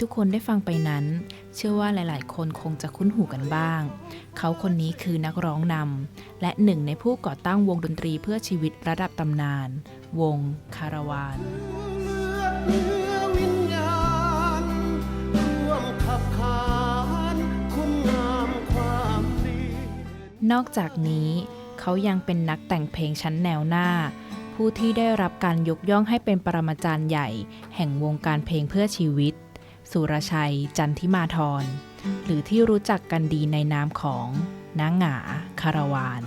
ทุกคนได้ฟังไปนั้น เชื่อว่าหลายๆ คนคงจะคุ้นหูกันบ้าง เขาคนนี้คือนักร้องนำและหนึ่งในผู้ก่อตั้งวงดนตรีเพื่อชีวิตระดับตำนาน วงคาราวานนอกจากนี้ เขายังเป็นนักแต่งเพลงชั้นแนวหน้า ผู้ที่ได้รับการยกย่องให้เป็นปรมาจารย์ใหญ่ แห่งวงการเพลงเพื่อชีวิต สุรชัย จันทิมาธร หรือที่รู้จักกันดีในนามของนางหงาคาราวาน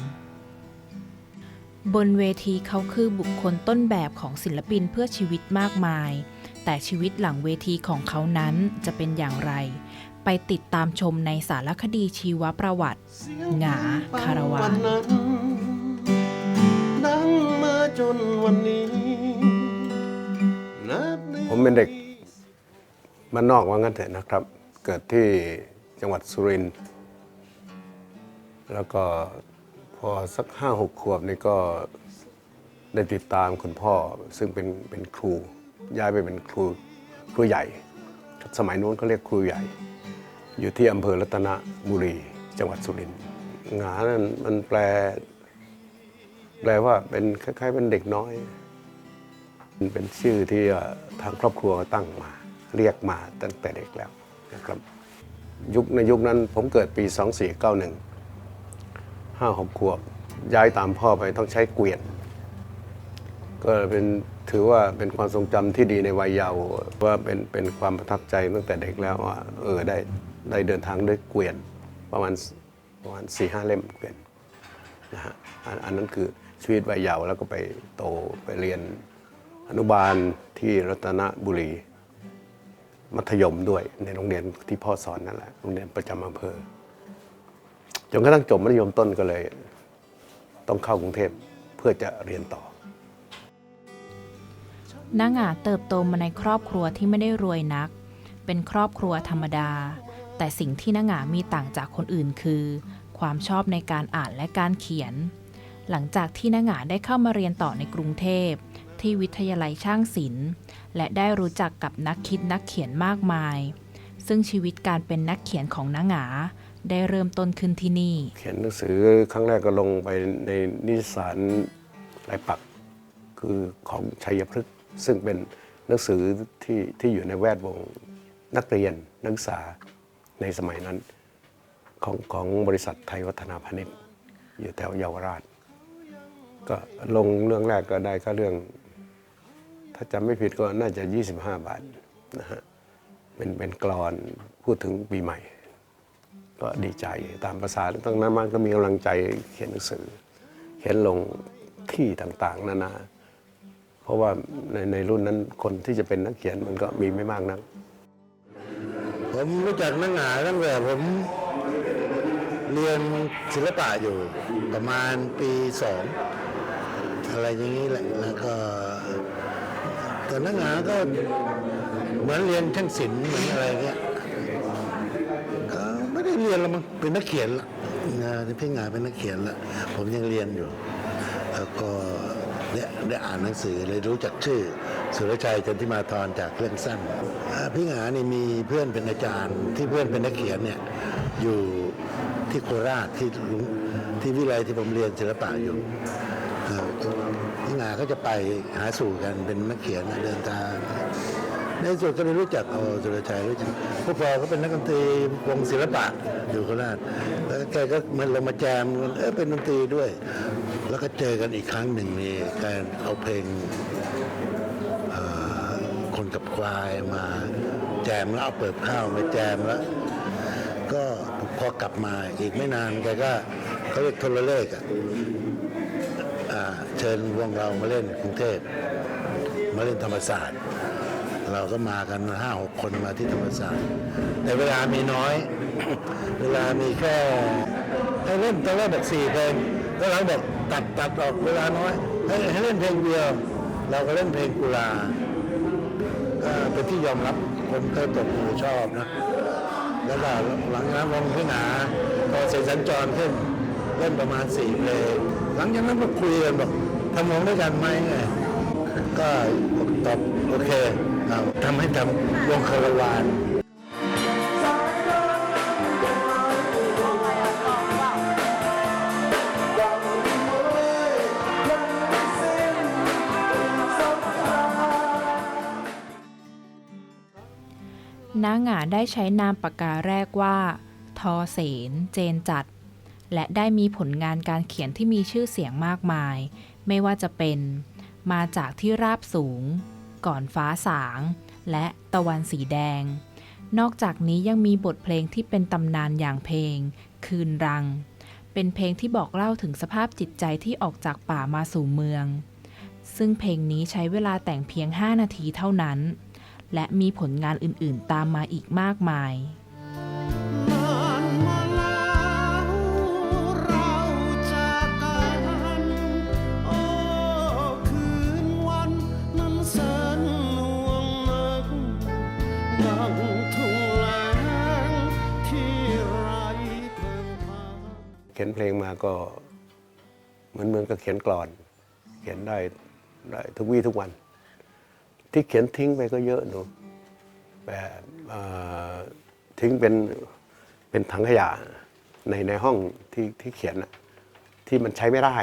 บนเวทีเขาคือบุคคลต้นแบบของศิลปินเพื่อชีวิตมากมาย แต่ชีวิตหลังเวทีของเขานั้นจะเป็นอย่างไร ไปติดตามชมในสารคดีชีวประวัติหงาคาราวานนนั้นดังมาจนวันนี้นับผมเป็นเด็ก บ้านนอกว่างั้นเถอะนะครับ เกิดที่จังหวัดสุรินทร์แล้วก็พอสักห้าหกขวบนี่ก็ได้ติดตามคุณพ่อซึ่งเป็นเป็นครู ย้ายไปเป็นครูครูใหญ่ สมัยนู้นเขาเรียกครูใหญ่ อยู่ที่อำเภอรัตนบุรี จังหวัดสุรินทร์หงานั้นมันแปล แปลว่าเป็นคล้ายๆเป็นเด็กน้อย เป็นชื่อที่ทางครอบครัวตั้งมา เรียกมาตั้งแต่เด็กแล้วนะครับยุคในยุคนั้นผมเกิดปี 2491 5 6ขวบย้ายตามพ่อไปต้องใช้เกวียน ก็เป็นถือว่าเป็นความทรงจำที่ดีในวัยเยาว์ว่าเป็นเป็นความประทับใจตั้งแต่เด็กแล้วว่าเออได้ได้เดินทางด้วยเกวียนประมาณประมาณสี่ห้าเล่มเกวียนนะฮะอันอันนั้นคือชีวิตวัยเยาว์แล้วก็ไปโตไปเรียนอนุบาลที่รัตนบุรี มัธยมด้วยในโรงเรียนที่พ่อสอนนั่นแหละโรงเรียนประจำอำเภอจนกระทั่งจบมัธยมต้นก็เลย ต้องเข้ากรุงเทพเพื่อจะเรียนต่อนางหงาเติบโตมาในครอบครัวที่ไม่ได้รวยนัก เป็นครอบครัวธรรมดา แต่สิ่งที่นางหงามีต่างจากคนอื่นคือ ความชอบในการอ่านและการเขียน หลังจากที่นางหงาได้เข้ามาเรียนต่อในกรุงเทพ ที่วิทยาลัยช่างศิลป์ และได้รู้จักกับนักคิดนักเขียนมากมาย ซึ่งชีวิตการเป็นนักเขียนของนางหงาได้เริ่มต้นขึ้นที่นี่ เขียนหนังสือครั้งแรกก็ลงไปในนิตยสารลายปักคือของชัยพฤกษ์ซึ่งเป็นหนังสือที่ที่อยู่ในแวดวงนักเรียนนักศึกษาในสมัยนั้นของของบริษัทไทยวัฒนาพาณิชย์อยู่แถวเยาวราช ก็ลงเรื่องแรกก็ได้ก็เรื่อง ถ้าจำไม่ผิดก็น่าจะ 25 บาทนะฮะเป็นเป็นกรอนพูดถึงปีใหม่ ก็ดีใจตามภาษาตั้งนั้นมันก็มีกำลังใจเขียนหนังสือ เขียนลงที่ต่างๆ นานา เพราะว่าในในรุ่นนั้นคนที่จะเป็นนักเขียนมันก็มีไม่มากนัก ผมรู้จักนักหนาตั้งแต่ผมเรียนศิลปะอยู่ประมาณปีสองอะไรอย่างนี้แหละแล้วก็ แต่นักหนาก็เหมือนเรียนช่างศิลป์เหมือนอะไรเงี้ยก็ไม่ได้เรียนแล้วมั้งเป็นนักเขียนละนะพี่หงาเป็นนักเขียนละผมยังเรียนอยู่แล้วก็ได้ได้อ่านหนังสือเลยรู้จักชื่อ สุรชัยจันทิมาธรจากเรื่องสั้นพี่หงานี่มีเพื่อนเป็นอาจารย์ที่เพื่อนเป็นนักเขียนเนี่ยอยู่ที่โคราชที่ที่วิไลที่ผมเรียนศิลปะอยู่ พี่หงาก็จะไปหาสู่กันเป็นนักเขียนเดินทางในที่สุดก็เลยรู้จักเอาสุรชัยรู้จักพวกพอเขาเป็นนักดนตรีวงศิลปะอยู่โคราชแล้วแกก็มันลงมาแจมเออเป็นดนตรีด้วย แล้วก็เจอกันอีกครั้งหนึ่งนี่การเอาเพลงคนกับควายมาแจมแล้วเอาเปิบข้าวมาแจมแล้ว ก็พอกลับมาอีกไม่นานแกก็เขาเรียกโทรเลขอะ เชิญวงเรามาเล่นกรุงเทพมาเล่นธรรมศาสตร์ เราก็มากันห้าหกคนมาที่ธรรมศาสตร์ แต่เวลามีน้อย เวลามีแค่ให้เล่นตอนแรกแบบสี่เพลงแล้วเราบอกตัดตัดออกเวลาน้อยให้ให้เล่นเพลงเดียว เราก็เล่นเพลงกุลาเป็นที่ยอมรับคนก็ตกหูชอบนะแล้วก็หลังจากนั้นวงพิหนาพอเสร็จสัญจรขึ้นเล่นประมาณสี่เพลง หลังจากนั้นก็คุยกันบอกทำวงด้วยกันไหมไงก็ตอบโอเคทำให้ทำวงคาราวานน้าหงาได้ใช้นามปากกาแรกว่า ทอเสน เจนจัด และได้มีผลงานการเขียนที่มีชื่อเสียงมากมาย ไม่ว่าจะเป็น มาจากที่ราบสูง ก่อนฟ้าสาง และตะวันสีแดง นอกจากนี้ยังมีบทเพลงที่เป็นตำนานอย่างเพลง คืนรัง เป็นเพลงที่บอกเล่าถึงสภาพจิตใจที่ออกจากป่ามาสู่เมือง ซึ่งเพลงนี้ใช้เวลาแต่งเพียง 5 นาทีเท่านั้น และมีผลงานอื่นๆ ตามมาอีกมากมาย ขียนเพลงมาก็ เหมือนเหมือนกับเขียนกลอน เขียนได้ได้ทุกวี่ทุกวัน ที่เขียนทิ้งไปก็เยอะหนูแบบทิ้งเป็นเป็นถังขยะในในห้องที่ที่เขียนที่มันใช้ไม่ได้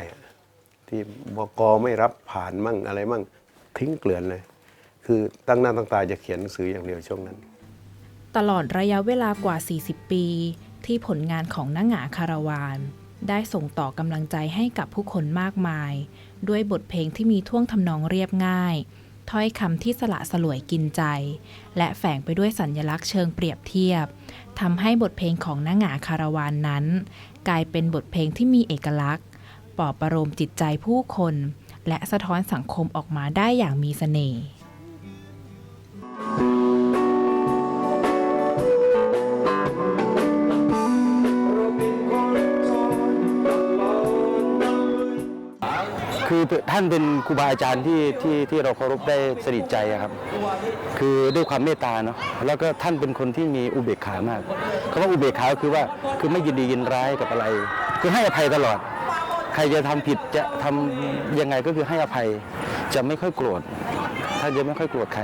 ที่บกไม่รับผ่านมั่งอะไรมั่งทิ้งเกลื่อนเลย คือตั้งหน้าตั้งตาจะเขียนหนังสืออย่างเดียวช่วงนั้น ตลอดระยะเวลากว่า 40 ปี ที่ผลงานของนักหงาคาราวาน ได้ส่งต่อกำลังใจให้กับผู้คนมากมาย ด้วยบทเพลงที่มีท่วงทำนองเรียบง่าย ถ้อยคำที่สละสลวยกินใจ และแฝงไปด้วยสัญลักษณ์เชิงเปรียบเทียบทำให้บทเพลงของนักหงาคาราวานนั้น กลายเป็นบทเพลงที่มีเอกลักษณ์ปลอบประโลมจิตใจผู้คน และสะท้อนสังคมออกมาได้อย่างมีเสน่ห์ คือท่านเป็นครูบาอาจารย์ที่ที่ที่เราเคารพได้สนิทใจอะครับ คือด้วยความเมตตาเนาะแล้วก็ท่านเป็นคนที่มีอุเบกขามากคำว่าอุเบกขาคือว่าคือไม่ยินดียินร้ายกับอะไร คือให้อภัยตลอด ใครจะทำผิดจะทำยังไงก็คือให้อภัยจะไม่ค่อยโกรธท่านจะไม่ค่อยโกรธใคร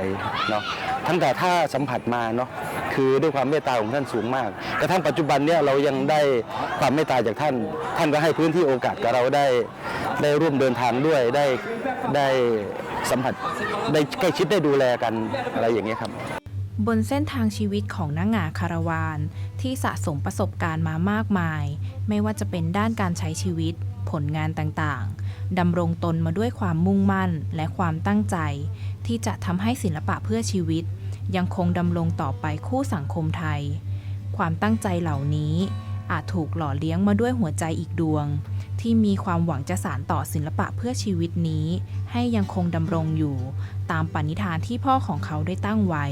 เนาะทั้งแต่ถ้าสัมผัสมาเนาะคือด้วยความเมตตาของท่านสูงมากกระทั่งปัจจุบันเนี่ยเรายังได้ความเมตตาจากท่าน ท่านก็ให้พื้นที่โอกาสกับเราได้ ได้ร่วมเดินทางด้วยได้ได้สัมผัสได้ใกล้ชิดได้ดูแลกันอะไรอย่างเงี้ยครับ บนเส้นทางชีวิตของนางงาคาราวาน ที่สะสมประสบการณ์มามากมาย ไม่ว่าจะเป็นด้านการใช้ชีวิต ผลงานต่างๆดำรงตนมาด้วยความมุ่งมั่นและความตั้งใจ ที่จะทำให้ศิลปะเพื่อชีวิต ยังคงดำรงต่อไปคู่สังคมไทย ความตั้งใจเหล่านี้อาจถูกหล่อเลี้ยงมาด้วยหัวใจอีกดวง ที่มีความหวังจะสานต่อศิลปะเพื่อชีวิตนี้ ให้ยังคงดำรงอยู่ ตามปณิธานที่พ่อของเขาได้ตั้งไว้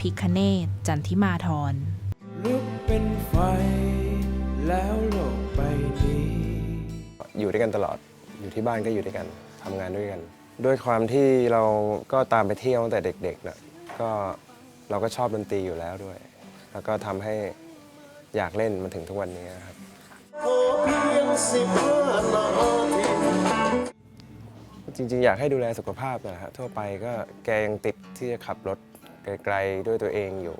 พิคเนตจันทิมาธรลุกเป็นไฟ แล้วโลกใบนี้อยู่ด้วยกันตลอดอยู่ที่บ้านก็อยู่ด้วยกันทำงานด้วยกัน ด้วยความที่เราก็ตามไปเที่ยวตั้งแต่เด็กๆนะก็เราก็ชอบดนตรีอยู่แล้วด้วย แล้วก็ทำให้อยากเล่นมาถึงทุกวันนี้ครับ จริงๆ อยากให้ดูแลสุขภาพนะฮะทั่วไปก็แกยังติดที่จะขับรถไกลๆด้วยตัวเองอยู่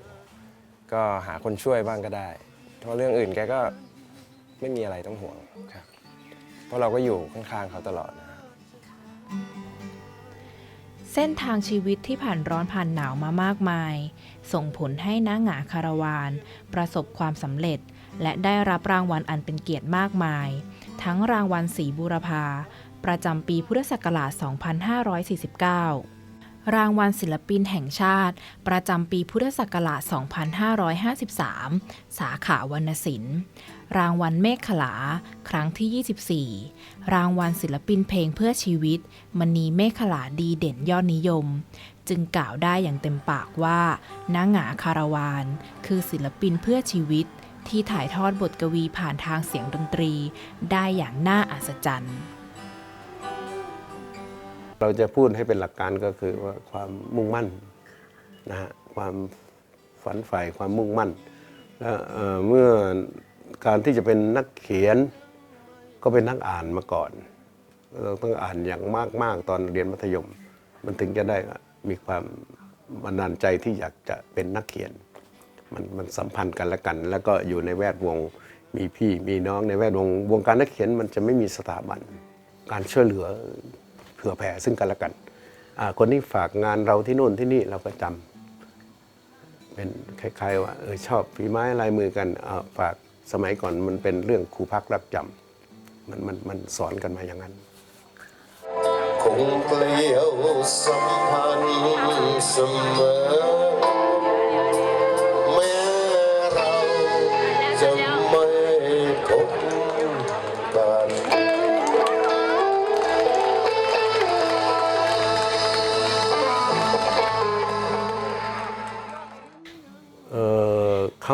ก็หาคนช่วยบ้างก็ได้ เพราะเรื่องอื่นแกก็ไม่มีอะไรต้องห่วงครับเพราะเราก็อยู่ข้างๆเขาตลอดนะฮะเส้นทางชีวิตที่ผ่านร้อนผ่านหนาวมามากมาย ส่งผลให้น้าหงาคาราวาน ประสบความสำเร็จ และได้รับรางวัลอันเป็นเกียรติมากมาย ทั้งรางวัลศรีบูรพา ประจำปีพุทธศักราช 2549 รางวัลศิลปินแห่งชาติ ประจำปีพุทธศักราช 2553 สาขาวรรณศิลป์ รางวัลเมฆขลา ครั้งที่ 24 รางวัลศิลปินเพลงเพื่อชีวิต มณีเมฆขลาดีเด่นยอดนิยมจึงกล่าวได้อย่างเต็มปากว่าน้าหงาคาราวาน คือศิลปินเพื่อชีวิต ที่ถ่ายทอดบทกวีผ่านทางเสียงดนตรี ได้อย่างน่าอัศจรรย์ เราจะพูดให้เป็นหลักการก็คือว่าความมุ่งมั่นนะฮะความฝันใฝ่ความมุ่งมั่นและเเมื่อการที่จะเป็นนักเขียนก็เป็นนักอ่านมาก่อน เราต้องอ่านอย่างมากๆตอนเรียนมัธยม มันถึงจะได้มีความบันดาลใจที่อยากจะเป็นนักเขียน มันมันสัมพันธ์กันและกัน แล้วก็อยู่ในแวดวงมีพี่มีน้องในแวดวงวงการนักเขียนมันจะไม่มีสถาบัน การช่วยเหลือเผื่อแผ่ซึ่งกันและกันคนที่ฝากงานเราที่โน่นที่นี่เราก็จำเป็นคล้ายๆว่าเออชอบฝีไม้ลายมือกันาฝากสมัยก่อนมันเป็นเรื่องครูพักรักจำมันมันมันสอนกันมาอย่างนั้นคงเกลียวสัมพันธ์เสมอ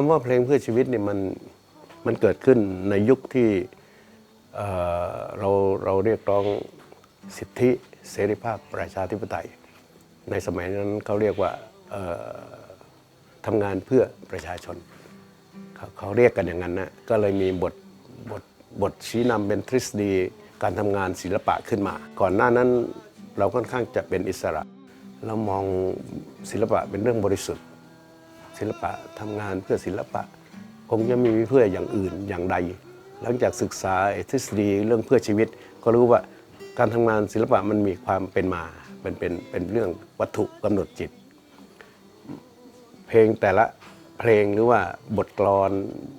ำว่าเพลงเพื่อชีวิตเนี่ยมันมันเกิดขึ้นในยุคที่เอ่อเราเราเรียกร้องสิทธิเสรีภาพประชาธิปไตย ในสมัยนั้นเขาเรียกว่าเอ่อทำงานเพื่อประชาชนเขาเขาเรียกกันอย่างนั้นนะก็เลยมีบทบทบทชี้นำเป็นทฤษฎีการทำงานศิลปะขึ้นมา ก่อนหน้านั้นเราค่อนข้างจะเป็นอิสระ เรามองศิลปะเป็นเรื่องบริสุทธิ์ ศิลปะทำงานเพื่อศิลปะ คงจะไมมีเพื่ออย่างอื่นอย่างใด หลังจากศึกษาไอ้ทฤษฎีเรื่องเพื่อชีวิต ก็รู้ว่าการทำงานศิลปะมันมีความเป็นมาเป็นเป็นเป็นเรื่องวัตถุกำหนดจิต เพลงแต่ละเพลงหรือว่าบทกลอน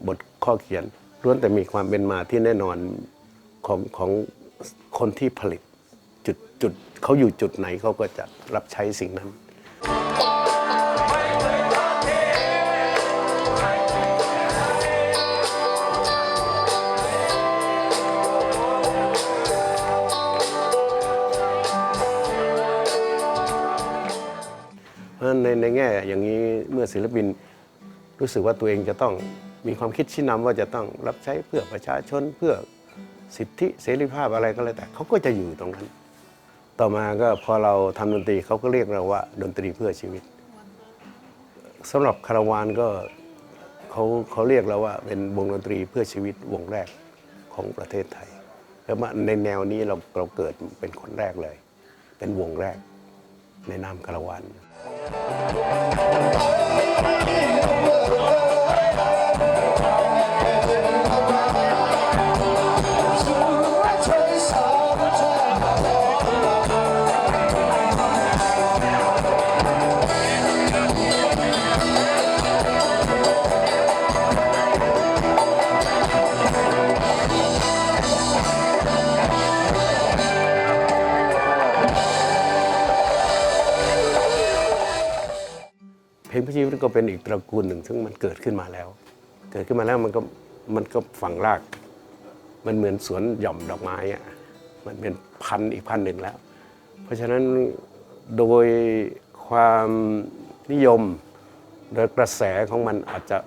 บทข้อเขียนล้วนแต่มีความเป็นมาที่แน่นอนของของคนที่ผลิตจุดจุดเขาอยู่จุดไหนเขาก็จะรับใช้สิ่งนั้น ในในแง่อย่างนี้เมื่อศิลปินรู้สึกว่าตัวเองจะต้องมีความคิดชี้นำว่าจะต้องรับใช้เพื่อประชาชนเพื่อสิทธิเสรีภาพอะไรก็แล้วแต่เขาก็จะอยู่ตรงนั้น ต่อมาก็พอเราทำดนตรีเขาก็เรียกเราว่า ดนตรีเพื่อชีวิตสำหรับคาราวานก็เขาเขาเรียกเราว่าเป็นวงดนตรีเพื่อชีวิตวงแรกของประเทศไทย แล้วมาในแนวนี้เราเราเกิดเป็นคนแรกเลย เป็นวงแรกในนามคาราวาน Oh, เพลงพระชีวิตก็เป็นอีกตระกูลหนึ่งซึ่งมันเกิดขึ้นมาแล้ว เกิดขึ้นมาแล้วมันก็มันก็ฝังราก มันเหมือนสวนหย่อมดอกไม้อะมันเป็นพันอีกพันหนึ่งแล้ว เพราะฉะนั้นโดยความนิยมโดยกระแสของมันอาจจะ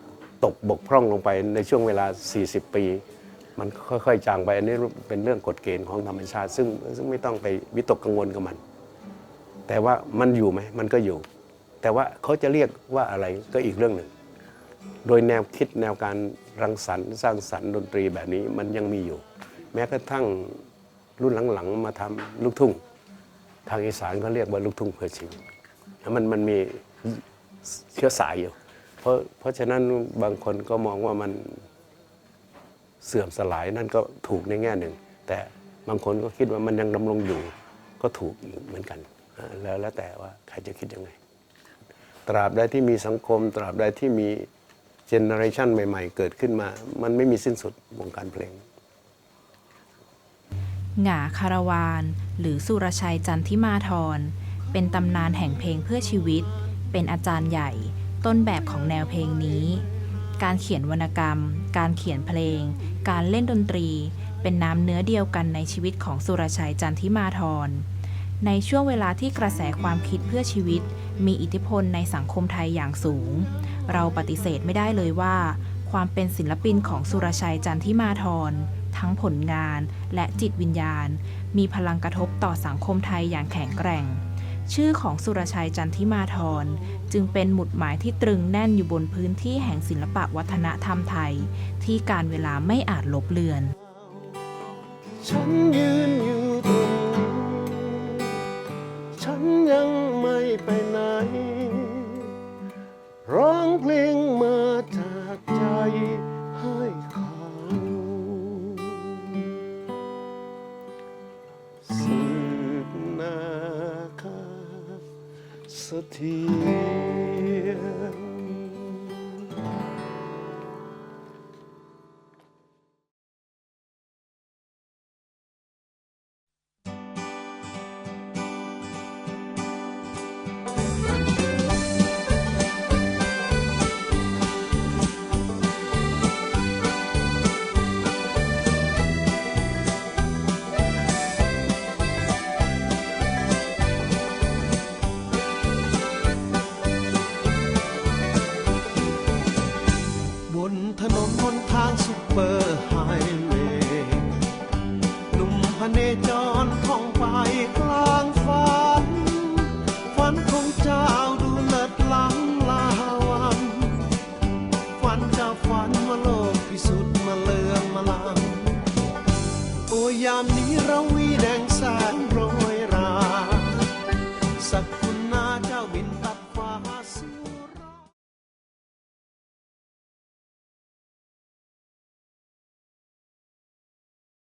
ตกบกพร่องลงไปในช่วงเวลา 40 ปี มันค่อยๆจางไปอันนี้เป็นเรื่องกฎเกณฑ์ของธรรมชาติ ซึ่งซึ่งไม่ต้องไปวิตกกังวลกับมัน แต่ว่ามันอยู่ไหมมันก็อยู่ แต่ว่าเขาจะเรียกว่าอะไรก็อีกเรื่องหนึ่ง โดยแนวคิดแนวการรังสรรค์สร้างสรรค์ดนตรีแบบนี้มันยังมีอยู่ แม้กระทั่งรุ่นหลังๆมาทำลูกทุ่ง ทางอีสานเขาเรียกว่าลูกทุ่งเพื่อชีวิตมันมันมีเชื้อสายอยู่ เพราะเพราะฉะนั้นบางคนก็มองว่ามันเสื่อมสลายนั่นก็ถูกในแง่หนึ่ง แต่บางคนก็คิดว่ามันยังดำรงอยู่ก็ถูกเหมือนกัน แล้วแล้วแต่ว่าใครจะคิดยังไง ตราบใดที่มีสังคม ตราบใดที่มีเจเนอเรชันใหม่ ๆ เกิดขึ้นมา มันไม่มีสิ้นสุดวงการเพลงหงาคารวานหรือสุรชัยจันทิมาธรเป็นตำนานแห่งเพลงเพื่อชีวิต เป็นอาจารย์ใหญ่ ต้นแบบของแนวเพลงนี้ การเขียนวรรณกรรม การเขียนเพลง การเล่นดนตรี เป็นน้ำเนื้อเดียวกันในชีวิตของสุรชัยจันทิมาธรในช่วงเวลาที่กระแสความคิดเพื่อชีวิต มีอิทธิพลในสังคมไทยอย่างสูง เราปฏิเสธไม่ได้เลยว่า ความเป็นศิลปินของสุรชัยจันทิมาธรทั้งผลงานและจิตวิญญาณ มีพลังกระทบต่อสังคมไทยอย่างแข็งแกร่ง ชื่อของสุรชัยจันทิมาธรจึงเป็นหมุดหมายที่ตรึงแน่นอยู่บนพื้นที่แห่งศิลปะวัฒนธรรมไทย ที่การเวลาไม่อาจลบเลือน ฉันยืนอยู่ตรงฉันยังไม่ไปไหน สถีย บนทางซุปเปอร์ไฮเวย์หนุ่มพเนจรท่องไปกลางฝัน ฝันของเจ้าดูเลิศล้ำลาวัน ฝันเจ้าฝันว่าโลกพิสุทธิ์มาเลือมมาลังโอ้ยามนี้เราวิ